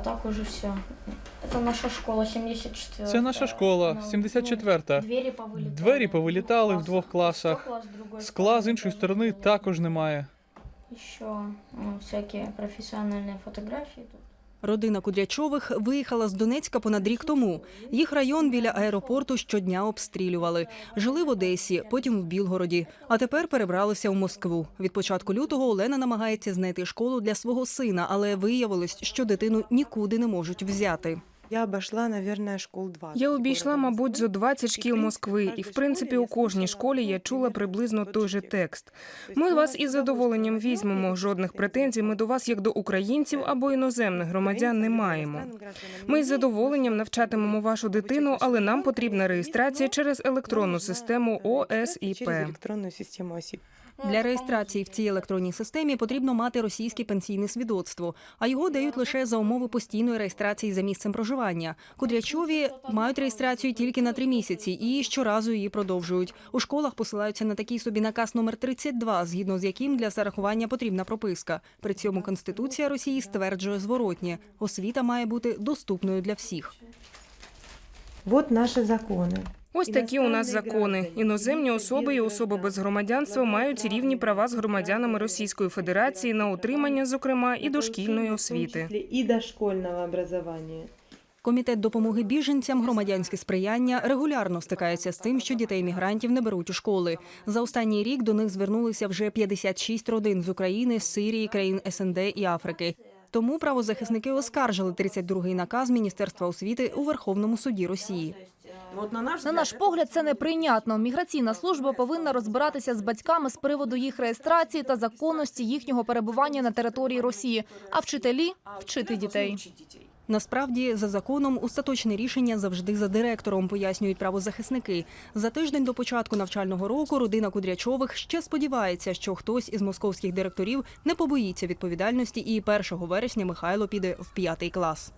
так уже все. Це наша школа, 74 Це наша школа, 74-та. Двері повилітали. Двері повилітали в двох класах. Скла з іншої сторони також немає. Еще ну, всякі професіональні фотографії тут. Родина Кудрячових виїхала з Донецька понад рік тому. Їх район біля аеропорту щодня обстрілювали. Жили в Одесі, потім в Білгороді, а тепер перебралися в Москву. Від початку лютого Олена намагається знайти школу для свого сина, але виявилось, що дитину нікуди не можуть взяти. Я обошла, наверное, школ 20. Я обійшла, мабуть, зо Москвы. 20 шкіл Москви, і в принципі у кожній школі я чула приблизно той же текст. Ми вас із задоволенням візьмемо. Жодних претензій. Ми до вас, як до українців або іноземних громадян, не маємо. Ми із задоволенням навчатимемо вашу дитину, але нам потрібна реєстрація через електронну систему ОСІП. Для реєстрації в цій електронній системі потрібно мати російське пенсійне свідоцтво, а його дають лише за умови постійної реєстрації за місцем проживання. Кудрячові мають реєстрацію тільки на три місяці і щоразу її продовжують. У школах посилаються на такий собі наказ номер 32, згідно з яким для зарахування потрібна прописка. При цьому конституція Росії стверджує зворотнє: освіта має бути доступною для всіх. Вот наші закони. Ось такі у нас закони. Іноземні особи і особи без громадянства мають рівні права з громадянами Російської Федерації на отримання, зокрема, і дошкільної освіти. І дошкольного образування. Комітет допомоги біженцям, громадянське сприяння регулярно стикається з тим, що дітей мігрантів не беруть у школи. За останній рік до них звернулися вже 56 родин з України, з Сирії, країн СНД і Африки. Тому правозахисники оскаржили 32-й наказ Міністерства освіти у Верховному суді Росії. На наш погляд, це неприйнятно. Міграційна служба повинна розбиратися з батьками з приводу їх реєстрації та законності їхнього перебування на території Росії, а вчителі вчити дітей. Насправді, за законом, остаточне рішення завжди за директором, пояснюють правозахисники. За тиждень до початку навчального року родина Кудрячових ще сподівається, що хтось із московських директорів не побоїться відповідальності, і 1 вересня Михайло піде в п'ятий клас.